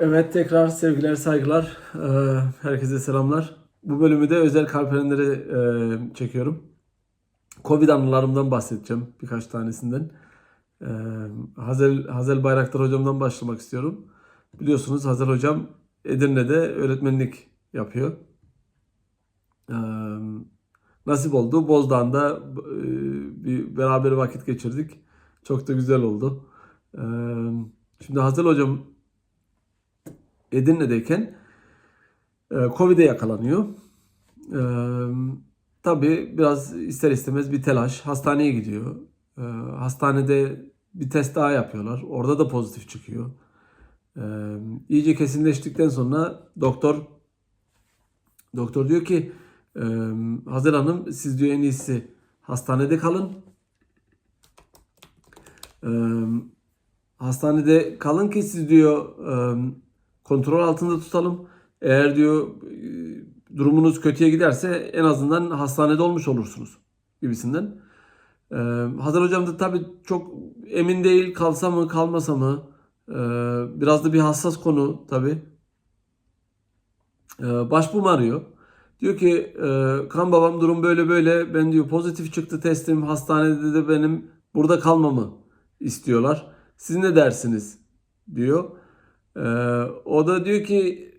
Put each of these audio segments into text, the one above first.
Evet tekrar sevgiler saygılar. Ee, herkese selamlar. Bu bölümü de özel kalperinleri e, çekiyorum. Covid anılarımdan bahsedeceğim birkaç tanesinden. Ee, Hazel, Hazel Bayraktar hocamdan başlamak istiyorum. Biliyorsunuz Hazel hocam Edirne'de öğretmenlik yapıyor. Ee, nasip oldu. Bozdağ'da e, bir beraber vakit geçirdik. Çok da güzel oldu. Şimdi Hazel hocam Edirne'deyken e, Covid'e yakalanıyor. E, tabii biraz ister istemez bir telaş. Hastaneye gidiyor. E, hastanede bir test daha yapıyorlar. Orada da pozitif çıkıyor. E, iyice kesinleştikten sonra doktor doktor diyor ki e, Hazel Hanım siz diyor en iyisi hastanede kalın. E, hastanede kalın ki siz diyor e, kontrol altında tutalım. Eğer diyor e, durumunuz kötüye giderse en azından hastanede olmuş olursunuz gibisinden. Ee, Hazır hocam da tabii çok emin değil kalsa mı kalmasa mı Ee, biraz da bir hassas konu tabii. Ee, başbuğum arıyor. Diyor ki e, kan babam durum böyle böyle ben diyor pozitif çıktı testim hastanede de benim burada kalmamı istiyorlar. Siz ne dersiniz diyor. Ee, o da diyor ki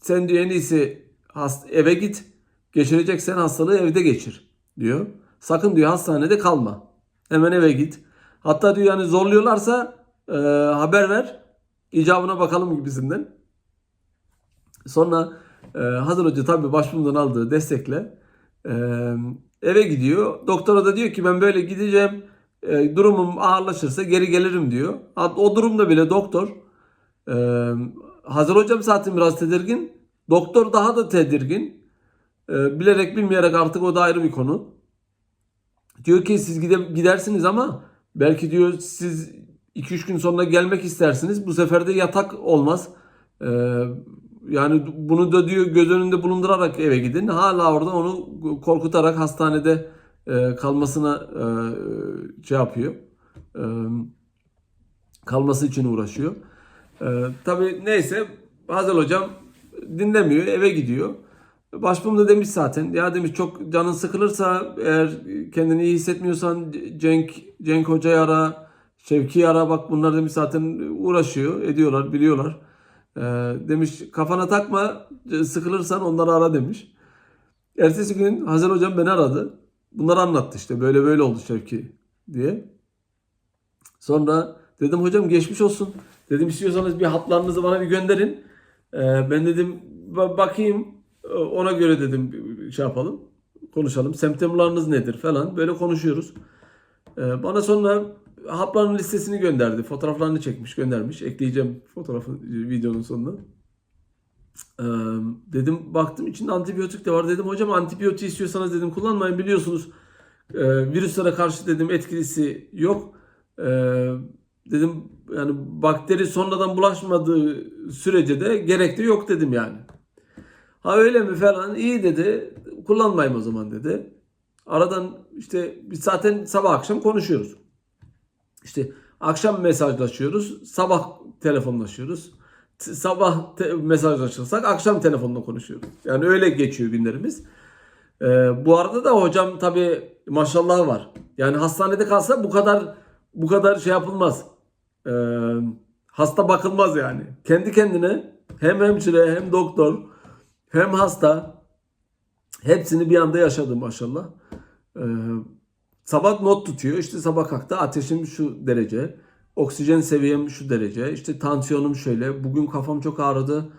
sen diyor en iyisi eve git. Geçireceksen hastalığı evde geçir diyor. Sakın diyor hastanede kalma. Hemen eve git. Hatta diyor yani zorluyorlarsa e, haber ver. İcabına bakalım gibisinden. Sonra e, Hazır Hoca tabii başbuğumdan aldığı destekle e, eve gidiyor. Doktora da diyor ki ben böyle gideceğim. E, durumum ağırlaşırsa geri gelirim diyor. O durumda bile doktor Hazır hocam zaten biraz tedirgin. Doktor daha da tedirgin. Bilerek bilmeyerek artık o da ayrı bir konu. Diyor ki siz gide- gidersiniz ama belki diyor siz 2-3 gün sonra gelmek istersiniz. Bu sefer de yatak olmaz. Ee, yani bunu da diyor göz önünde bulundurarak eve gidin. Hala orada onu korkutarak hastanede e, kalmasına e, şey yapıyor. E, kalması için uğraşıyor. Ee, tabii neyse Hazel hocam dinlemiyor eve gidiyor. Başbuğum da demiş zaten ya demiş çok canın sıkılırsa eğer kendini iyi hissetmiyorsan Cenk Cenk hocayı ara Şevki'yi ara bak bunlar demiş zaten uğraşıyor ediyorlar biliyorlar. Ee, demiş kafana takma sıkılırsan onları ara demiş. Ertesi gün Hazel hocam beni aradı. Bunları anlattı işte böyle böyle oldu Şevki diye. Sonra dedim hocam geçmiş olsun. Dedim istiyorsanız bir haplarınızı bana bir gönderin. Ee, ben dedim ba- bakayım Ee, ona göre dedim şey yapalım. Konuşalım. Semptomlarınız nedir falan. Böyle konuşuyoruz. Ee, bana sonra hapların listesini gönderdi. Fotoğraflarını çekmiş göndermiş. Ekleyeceğim fotoğrafı videonun sonuna. Dedim baktım içinde antibiyotik de var. Dedim hocam antibiyotik istiyorsanız dedim kullanmayın biliyorsunuz. e, virüslere karşı dedim etkisi yok. Ee, dedim yani bakteri sonradan bulaşmadığı sürece de gerek de yok dedim yani. Ha öyle mi falan iyi dedi. Kullanmayayım o zaman dedi. Aradan işte biz zaten sabah akşam konuşuyoruz. İşte akşam mesajlaşıyoruz. Sabah telefonlaşıyoruz. T- sabah te- mesajlaşırsak akşam telefonla konuşuyoruz. Yani öyle geçiyor günlerimiz. Ee, bu arada da hocam tabii maşallah var. Yani hastanede kalsa bu kadar bu kadar şey yapılmaz. Ee, hasta bakılmaz yani. Kendi kendine hem hemşire hem doktor hem hasta hepsini bir anda yaşadı maşallah. Ee, sabah not tutuyor. İşte sabah kalktı ateşim şu derece. Oksijen seviyem şu derece. İşte tansiyonum şöyle. Bugün kafam çok ağrıdı.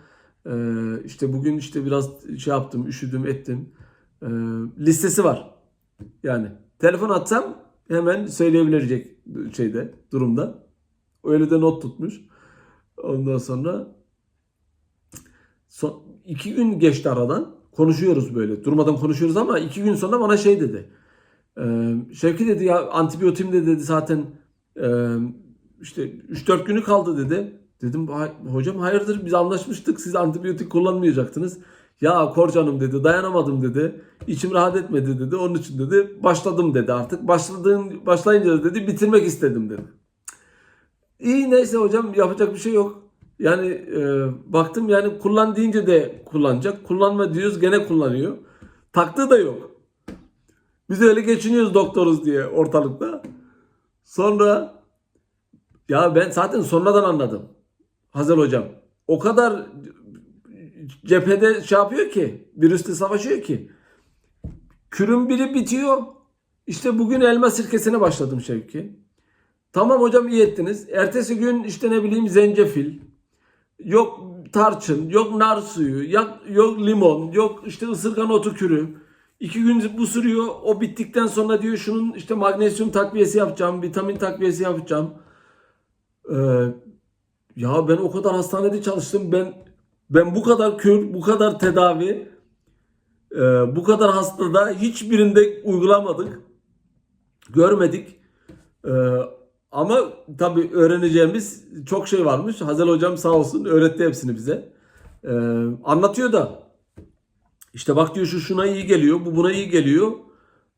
Ee, işte bugün işte biraz şey yaptım, üşüdüm, ettim. Ee, listesi var. Yani telefon atsam hemen söyleyebilecek şeyde, durumda. Öyle de not tutmuş. Ondan sonra son, iki gün geçti aradan. Konuşuyoruz böyle. Durmadan konuşuyoruz ama iki gün sonra bana şey dedi. Ee, Şevki dedi ya antibiyotim de dedi zaten e, işte 3-4 günü kaldı dedi. Dedim "Hay- hocam hayırdır biz anlaşmıştık siz antibiyotik kullanmayacaktınız. Ya Korcanım dedi dayanamadım dedi. İçim rahat etmedi dedi. Onun için dedi başladım dedi artık. Başladığın başlayınca dedi bitirmek istedim dedi. İyi neyse hocam yapacak bir şey yok. Yani e, baktım yani kullan deyince de kullanacak. Kullanma diyoruz gene kullanıyor. Taktığı da yok. Biz öyle geçiniyoruz doktoruz diye ortalıkta. Sonra ya ben zaten sonradan anladım. Hazel hocam. O kadar cephede şey yapıyor ki, virüsle savaşıyor ki. Kürün biri bitiyor. İşte bugün elma sirkesine başladım Şevki. Tamam hocam iyi ettiniz. Ertesi gün işte ne bileyim zencefil. Yok tarçın, yok nar suyu, yok, yok limon, yok işte ısırgan otu kürü. İki gün bu sürüyor. O bittikten sonra diyor şunun işte magnezyum takviyesi yapacağım, vitamin takviyesi yapacağım. Ee, ya ben o kadar hastanede çalıştım. Ben ben bu kadar kür, bu kadar tedavi, e, bu kadar hastada hiçbirinde uygulamadık. Görmedik. Ee, ama tabii öğreneceğimiz çok şey varmış. Hazel hocam sağ olsun öğretti hepsini bize. Ee, anlatıyor da. İşte bak diyor şu şuna iyi geliyor, bu buna iyi geliyor.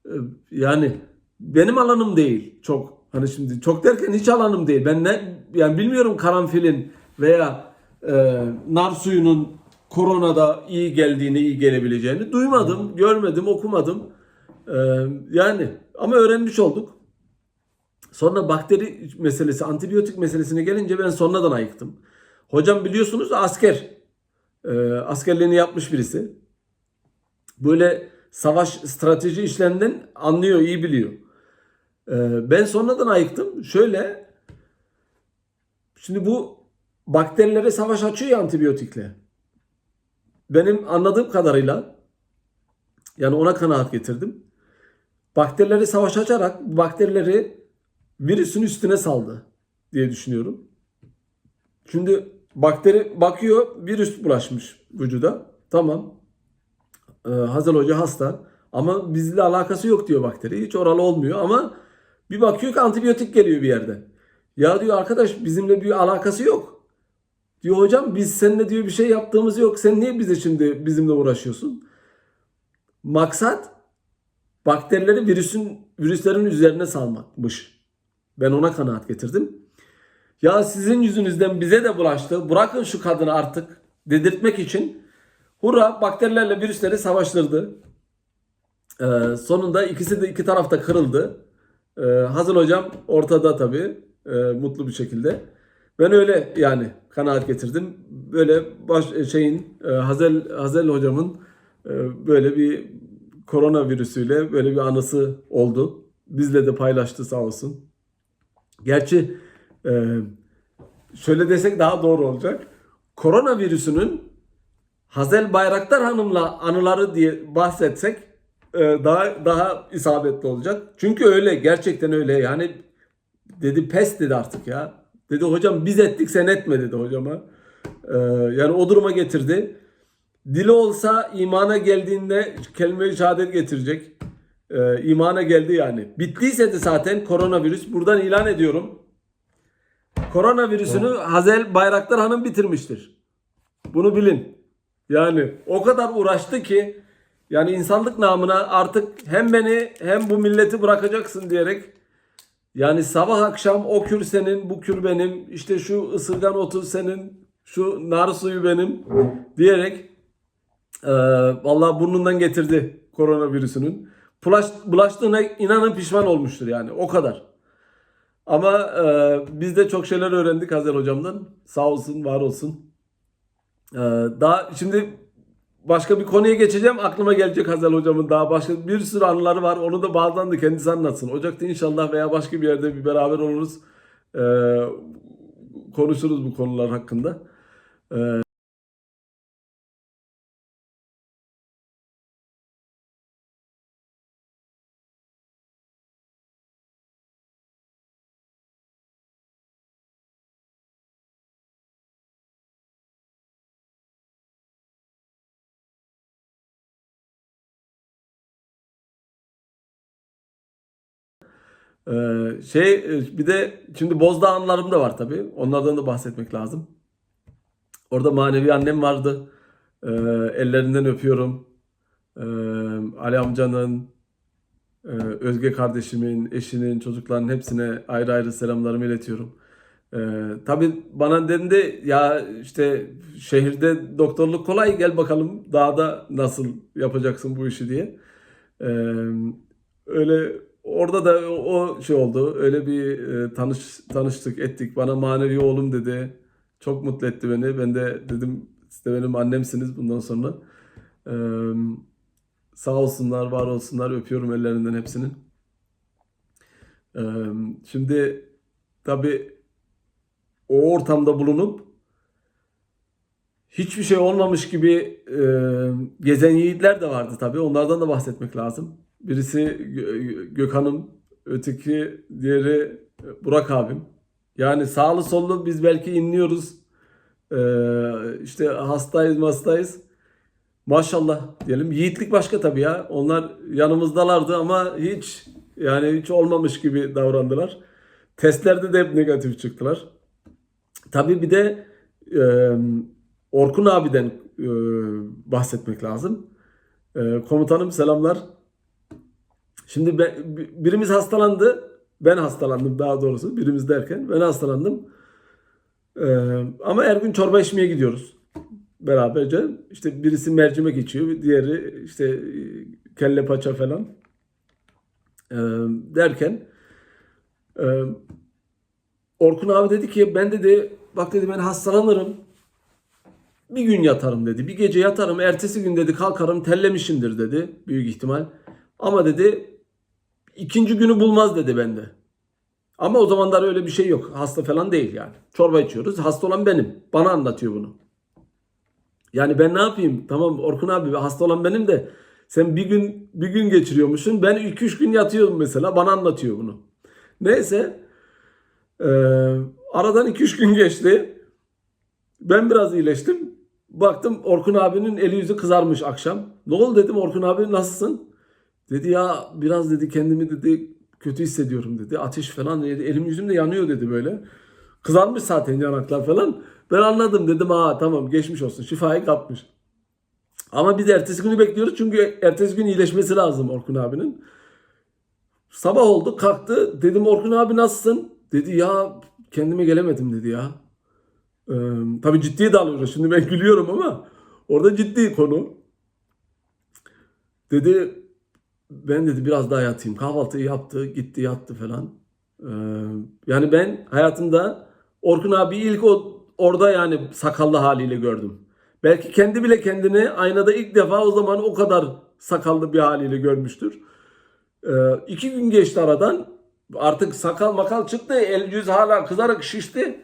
Ee, yani benim alanım değil çok. Hani şimdi çok derken hiç alanım değil. Ben ne yani bilmiyorum karanfilin veya e, nar suyunun koronada iyi geldiğini, iyi gelebileceğini duymadım, görmedim, okumadım. Ee, yani ama öğrenmiş olduk. Sonra bakteri meselesi, antibiyotik meselesine gelince ben sonradan ayıktım. Hocam biliyorsunuz asker. Ee, askerliğini yapmış birisi. Böyle savaş strateji işlerinden anlıyor, iyi biliyor. Ee, ben sonradan ayıktım. Şöyle, şimdi bu bakterilere savaş açıyor ya antibiyotikle. Benim anladığım kadarıyla, yani ona kanaat getirdim. Bakterileri savaş açarak bakterileri virüsün üstüne saldı diye düşünüyorum. Şimdi bakteri bakıyor virüs bulaşmış vücuda. Tamam. Ee, Hazel Hoca hasta ama bizle alakası yok diyor bakteri. Hiç oralı olmuyor ama bir bakıyor ki antibiyotik geliyor bir yerden. Ya diyor arkadaş bizimle bir alakası yok. Diyor hocam biz seninle diyor bir şey yaptığımız yok. Sen niye bize şimdi bizimle uğraşıyorsun? Maksat bakterileri virüsün virüslerin üzerine salmakmış. Ben ona kanaat getirdim. Ya sizin yüzünüzden bize de bulaştı. Bırakın şu kadını artık dedirtmek için hurra bakterilerle virüsleri savaştırdı. Ee, sonunda ikisi de iki tarafta kırıldı. Ee, Hazır hocam ortada tabii e, mutlu bir şekilde. Ben öyle yani kanaat getirdim. Böyle baş şeyin e, Hazel Hazel hocamın e, böyle bir koronavirüsüyle böyle bir anısı oldu. Bizle de paylaştı sağ olsun. Gerçi e, şöyle desek daha doğru olacak. Koronavirüsünün Hazel Bayraktar Hanım'la anıları diye bahsetsek e, daha daha isabetli olacak. Çünkü öyle gerçekten öyle yani dedi pes dedi artık ya. Dedi hocam biz ettik sen etme dedi hocama. E, yani o duruma getirdi. Dili olsa imana geldiğinde kelime-i şehadet getirecek. Ee, imana geldi yani. Bittiyse de zaten koronavirüs buradan ilan ediyorum. Koronavirüsünü Hazel Bayraktar Hanım bitirmiştir. Bunu bilin. Yani o kadar uğraştı ki yani insanlık namına artık hem beni hem bu milleti bırakacaksın diyerek yani sabah akşam o kür senin, bu kür benim, işte şu ısırgan otu senin, şu nar suyu benim diyerek ee, vallahi burnundan getirdi koronavirüsünün. Bulaş, bulaştığına inanın pişman olmuştur yani o kadar. Ama e, biz de çok şeyler öğrendik Hazel hocamdan. Sağ olsun, var olsun. Ee, daha şimdi başka bir konuya geçeceğim. Aklıma gelecek Hazel hocamın daha başka bir sürü anıları var. Onu da bazen de kendisi anlatsın. Ocak'ta inşallah veya başka bir yerde bir beraber oluruz. Ee, konuşuruz bu konular hakkında. Ee, Ee, şey e, bir de şimdi Bozdağ anılarım da var tabii. Onlardan da bahsetmek lazım. Orada manevi annem vardı. Ee, ellerinden öpüyorum. Ee, Ali amcanın, e, Özge kardeşimin, eşinin, çocukların hepsine ayrı ayrı selamlarımı iletiyorum. Ee, tabii bana dendi ya işte şehirde doktorluk kolay gel bakalım dağda nasıl yapacaksın bu işi diye. Ee, öyle orada da o şey oldu. Öyle bir e, tanış tanıştık ettik. Bana manevi oğlum dedi. Çok mutlu etti beni. Ben de dedim siz de benim annemsiniz bundan sonra. Ee, sağ olsunlar, var olsunlar. Öpüyorum ellerinden hepsinin. Ee, şimdi tabii o ortamda bulunup hiçbir şey olmamış gibi e, gezen yiğitler de vardı tabii. Onlardan da bahsetmek lazım. Birisi Gö- Gökhan'ım, öteki diğeri Burak abim. Yani sağlı sollu biz belki inliyoruz. Ee, işte hastayız hastayız. Maşallah diyelim. Yiğitlik başka tabii ya. Onlar yanımızdalardı ama hiç yani hiç olmamış gibi davrandılar. Testlerde de hep negatif çıktılar. Tabii bir de e, Orkun abiden e, bahsetmek lazım. E, komutanım selamlar. Şimdi ben- bi- birimiz hastalandı. Ben hastalandım daha doğrusu. Birimiz derken ben hastalandım. E, ama her gün çorba içmeye gidiyoruz. Beraberce. İşte birisi mercimek içiyor. Diğeri işte e, kelle paça falan. E, derken e, Orkun abi dedi ki ben dedi bak dedi ben hastalanırım. Bir gün yatarım dedi. Bir gece yatarım. Ertesi gün dedi kalkarım tellemişimdir dedi. Büyük ihtimal. Ama dedi ikinci günü bulmaz dedi bende. Ama o zamanlar öyle bir şey yok. Hasta falan değil yani. Çorba içiyoruz. Hasta olan benim. Bana anlatıyor bunu. Yani ben ne yapayım? Tamam Orkun abi hasta olan benim de sen bir gün bir gün geçiriyormuşsun. Ben 2-3 gün yatıyorum mesela. Bana anlatıyor bunu. Neyse. Ee, aradan 2-3 gün geçti. Ben biraz iyileştim. Baktım Orkun abinin eli yüzü kızarmış akşam. Ne oldu dedim Orkun abi nasılsın? Dedi ya biraz dedi kendimi dedi kötü hissediyorum dedi. Ateş falan dedi. Elim yüzüm de yanıyor dedi böyle. Kızarmış zaten yanaklar falan. Ben anladım dedim ha tamam geçmiş olsun şifayı kapmış. Ama biz ertesi günü bekliyoruz çünkü ertesi gün iyileşmesi lazım Orkun abinin. Sabah oldu kalktı dedim Orkun abi nasılsın? Dedi ya kendime gelemedim dedi ya. Ee, tabii ciddiye de. Şimdi ben gülüyorum ama orada ciddi konu. Dedi ben dedi biraz daha yatayım. Kahvaltıyı yaptı, gitti yattı falan. Ee, yani ben hayatımda Orkun abi ilk o orada yani sakallı haliyle gördüm. Belki kendi bile kendini aynada ilk defa o zaman o kadar sakallı bir haliyle görmüştür. Ee, iki gün geçti aradan. Artık sakal makal çıktı. El yüz hala kızarak şişti.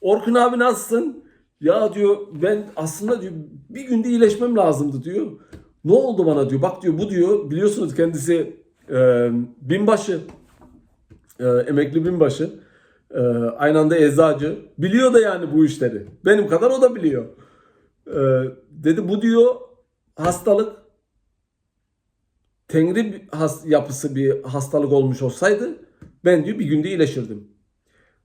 Orkun abi nasılsın? Ya diyor ben aslında diyor bir günde iyileşmem lazımdı diyor. Ne oldu bana diyor. Bak diyor bu diyor biliyorsunuz kendisi e, binbaşı. E, emekli binbaşı. E, aynı anda eczacı. Biliyor da yani bu işleri. Benim kadar o da biliyor. E, dedi bu diyor hastalık tengri has- yapısı bir hastalık olmuş olsaydı ben diyor bir günde iyileşirdim.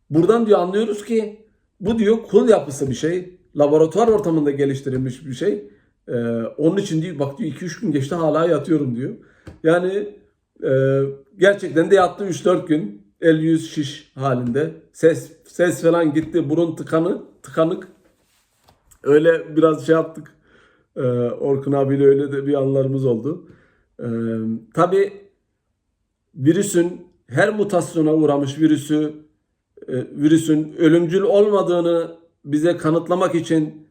Buradan diyor anlıyoruz ki bu diyor kul yapısı bir şey. Laboratuvar ortamında geliştirilmiş bir şey. Ee, onun için diyor bak diyor 2-3 gün geçti hala yatıyorum diyor. Yani e, gerçekten de yattı 3-4 gün. El yüz şiş halinde. Ses ses falan gitti. Burun tıkanı, tıkanık. Öyle biraz şey yaptık. Ee, Orkun abiyle öyle de bir anlarımız oldu. Ee, tabii virüsün her mutasyona uğramış virüsü e, virüsün ölümcül olmadığını bize kanıtlamak için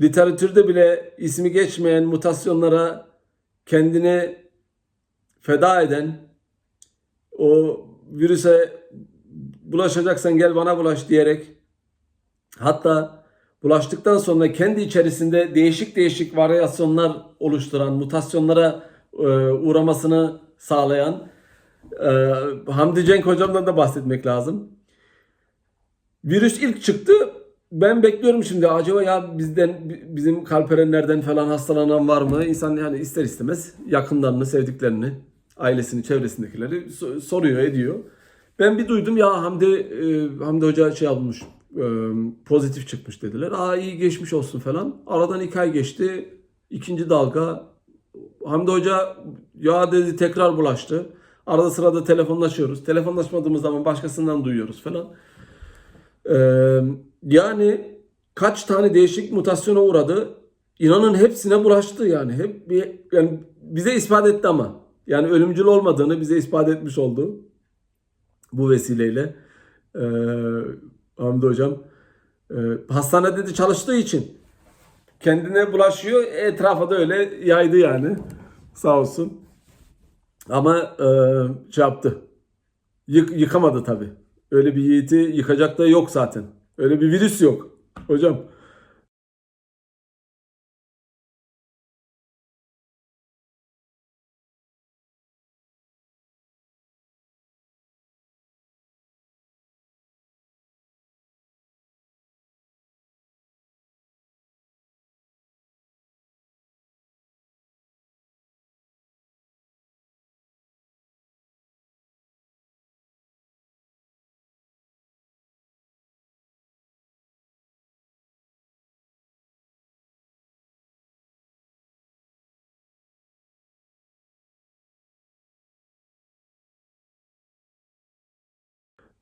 literatürde bile ismi geçmeyen mutasyonlara kendini feda eden o virüse bulaşacaksan gel bana bulaş diyerek hatta bulaştıktan sonra kendi içerisinde değişik değişik varyasyonlar oluşturan, mutasyonlara e, uğramasını sağlayan e, Hamdi Cenk hocamdan da bahsetmek lazım. Virüs ilk çıktı. Ben bekliyorum şimdi acaba ya bizden bizim kalperenlerden falan hastalanan var mı? İnsan yani ister istemez yakınlarını, sevdiklerini, ailesini, çevresindekileri so- soruyor, ediyor. Ben bir duydum ya Hamdi e, Hamdi Hoca şey yapmış, e, pozitif çıkmış dediler. Aa iyi geçmiş olsun falan. Aradan iki ay geçti. İkinci dalga. Hamdi Hoca ya dedi tekrar bulaştı. Arada sırada telefonlaşıyoruz. Telefonlaşmadığımız zaman başkasından duyuyoruz falan. Ee, yani kaç tane değişik mutasyona uğradı. İnanın hepsine bulaştı yani. Hep bir, yani bize ispat etti ama. Yani ölümcül olmadığını bize ispat etmiş oldu. Bu vesileyle. Ee, Hamdi Hocam. Ee, hastanede de çalıştığı için kendine bulaşıyor. Etrafa da öyle yaydı yani. Sağ olsun. Ama e, şey yaptı. Yık, yıkamadı tabii. Öyle bir yiğiti yıkacak da yok zaten. Öyle bir virüs yok. Hocam.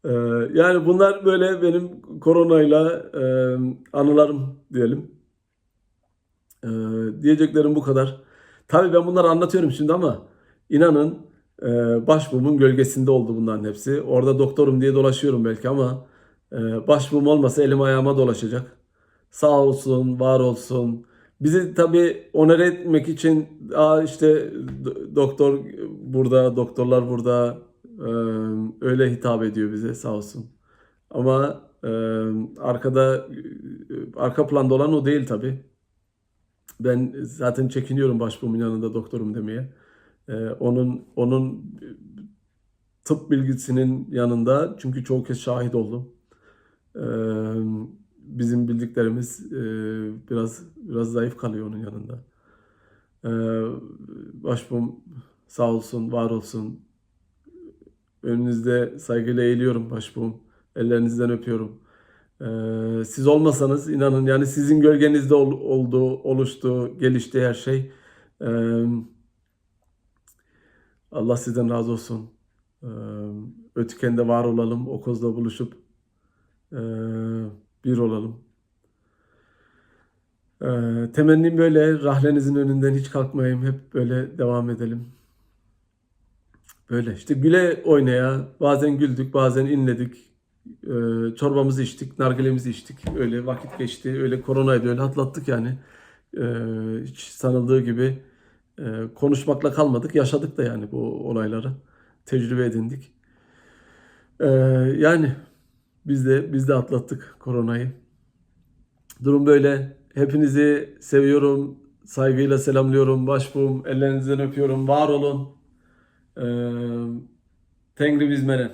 Ee, yani bunlar böyle benim koronayla e, anılarım diyelim. Ee, diyeceklerim bu kadar. Tabii ben bunları anlatıyorum şimdi ama inanın e, başbuğumun gölgesinde oldu bunların hepsi. Orada doktorum diye dolaşıyorum belki ama e, başbuğum olmasa elim ayağıma dolaşacak. Sağ olsun, var olsun. Bizi tabii onore etmek için Aa işte do- doktor burada, doktorlar burada öyle hitap ediyor bize sağ olsun. Ama e, arkada e, arka planda olan o değil tabii. Ben zaten çekiniyorum başbuğumun yanında doktorum demeye. Onun onun tıp bilgisinin yanında çünkü çoğu kez şahit oldum. Bizim bildiklerimiz e, biraz biraz zayıf kalıyor onun yanında. Ee, başbuğum sağ olsun, var olsun. Önünüzde saygıyla eğiliyorum başbuğum. Ellerinizden öpüyorum. Ee, siz olmasanız inanın yani sizin gölgenizde ol, oldu, oluştu, gelişti her şey. Ee, Allah sizden razı olsun. Ee, Ötüken'de var olalım, o kozda buluşup ee, bir olalım. Ee, temennim böyle, rahlenizin önünden hiç kalkmayayım, hep böyle devam edelim. Böyle işte güle oynaya, bazen güldük, bazen inledik. Ee, çorbamızı içtik, nargilemizi içtik. Öyle vakit geçti, öyle koronayı da öyle atlattık yani. Ee, hiç sanıldığı gibi e, konuşmakla kalmadık, yaşadık da yani bu olayları. Tecrübe edindik. Ee, yani biz de biz de atlattık koronayı. Durum böyle. Hepinizi seviyorum, saygıyla selamlıyorum. Başbuğum, ellerinizden öpüyorum. Var olun. Tengri bizmene.